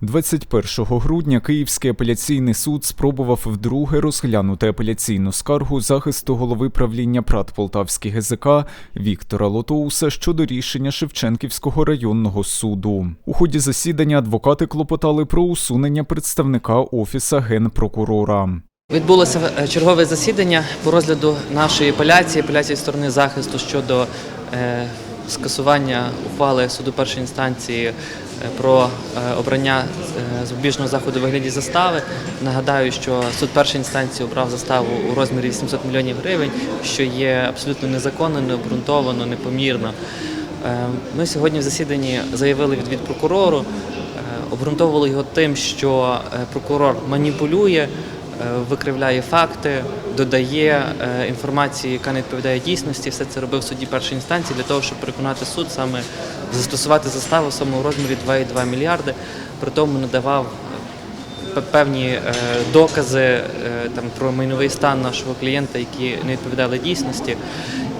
21 грудня Київський апеляційний суд спробував вдруге розглянути апеляційну скаргу захисту голови правління ПРАТ Полтавський ГЗК Віктора Лотоуса щодо рішення Шевченківського районного суду. У ході засідання адвокати клопотали про усунення представника офіса генпрокурора. Відбулося е, чергове засідання по розгляду нашої апеляції, апеляції сторони захисту щодо е, скасування ухвали суду першої інстанції про е, обрання е, запобіжного заходу у вигляді застави. Нагадаю, що суд першої інстанції обрав заставу у розмірі 800 мільйонів гривень, що є абсолютно незаконно, необґрунтовано, непомірно. Е, Ми сьогодні в засіданні заявили відвід прокурору, е, обґрунтовували його тим, що е, прокурор маніпулює, е, викривляє факти, додає е, інформації, яка не відповідає дійсності. Все це робив в суді першої інстанції для того, щоб переконати суд саме застосувати заставу саме у розмірі 2,2 мільярди. При тому надавав певні е, докази е, там про майновий стан нашого клієнта, які не відповідали дійсності.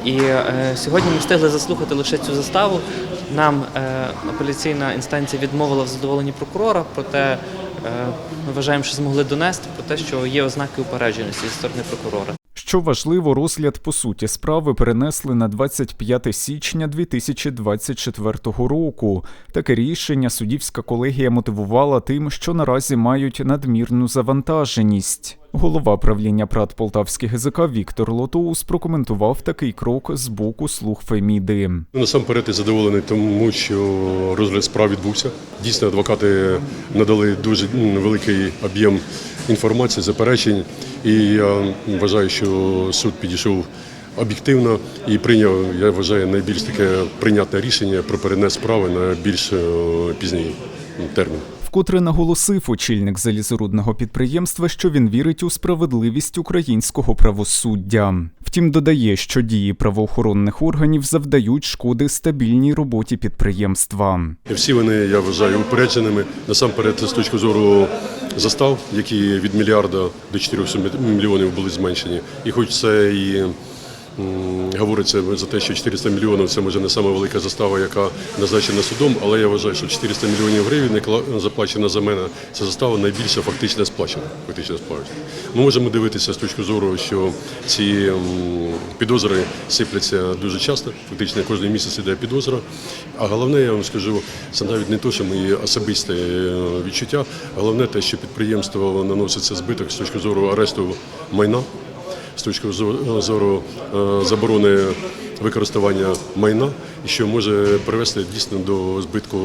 І е, сьогодні ми встигли заслухати лише цю заставу. Нам е, апеляційна інстанція відмовила в задоволенні прокурора, проте е, вважаємо, що змогли донести про те, що є ознаки упередженості зі сторони прокурора. Що важливо, розгляд по суті справи перенесли на 25 січня 2024 року. Таке рішення суддівська колегія мотивувала тим, що наразі мають надмірну завантаженість. Голова правління ПРАТ Полтавський ГЗК Віктор Лотоус прокоментував такий крок з боку слуг Феміди. Насамперед я задоволений тому, що розгляд справ відбувся. Дійсно, адвокати надали дуже великий об'єм інформації, заперечень, і я вважаю, що суд підійшов об'єктивно і прийняв, я вважаю, найбільш таке прийнятне рішення про перенес справи на більш е, пізній термін. Вкотре наголосив очільник залізорудного підприємства, що він вірить у справедливість українського правосуддя. Втім, додає, що дії правоохоронних органів завдають шкоди стабільній роботі підприємства. Всі вони, я вважаю, упередженими. Насамперед, з точки зору застав, які від мільярда до 400 мільйонів були зменшені. І хоч це і говориться за те, що 400 мільйонів це може не сама велика застава, яка назначена судом, але я вважаю, що 400 мільйонів гривень, заплачена за мене, це застава найбільше фактично сплачена. Фактично сплачена. Ми можемо дивитися з точки зору, що ці підозри сипляться дуже часто, фактично кожен місяць іде підозра. А головне, я вам скажу, це навіть не те, що мої особисте е, відчуття, головне те, що підприємство наноситься збиток з точки зору арешту майна, з точки зору- е, заборони використання майна, що може привести дійсно до збитку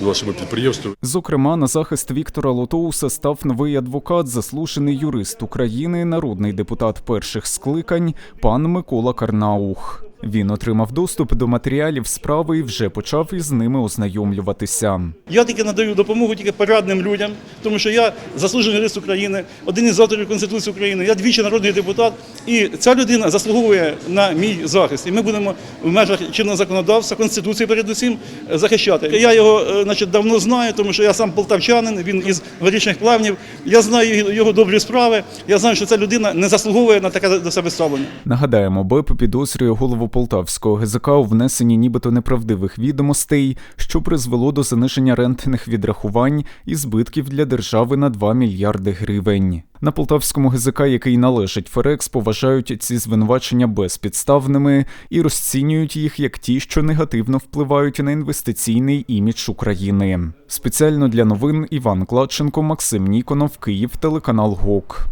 нашому підприємству. Зокрема, на захист Віктора Лотоуса став новий адвокат, заслужений юрист України, народний депутат перших скликань, пан Микола Карнаух. Він отримав доступ до матеріалів справи і вже почав із ними ознайомлюватися. Я тільки надаю допомогу тільки порядним людям, тому що я заслужений юрист України, один із авторів Конституції України, я двічі народний депутат, і ця людина заслуговує на мій захист. І ми будемо в межах чинного законодавства, Конституції передусім е, захищати. Я його е, значить, давно знаю, тому що я сам полтавчанин, він із горішніх плавнів. Я знаю його добрі справи. Я знаю, що ця людина не заслуговує на таке до себе ставлення. Нагадаємо, БЕП підозрює голову Полтавського ГЗК у внесенні нібито неправдивих відомостей, що призвело до заниження рентних відрахувань і збитків для держави на 2 мільярди гривень. На полтавському ГЗК, який належить Ферекс, поважають ці звинувачення безпідставними і розцінюють їх як ті, що негативно впливають на інвестиційний імідж України. Спеціально для новин Іван Кладченко, Максим Ніконов, Київ, телеканал ГОК.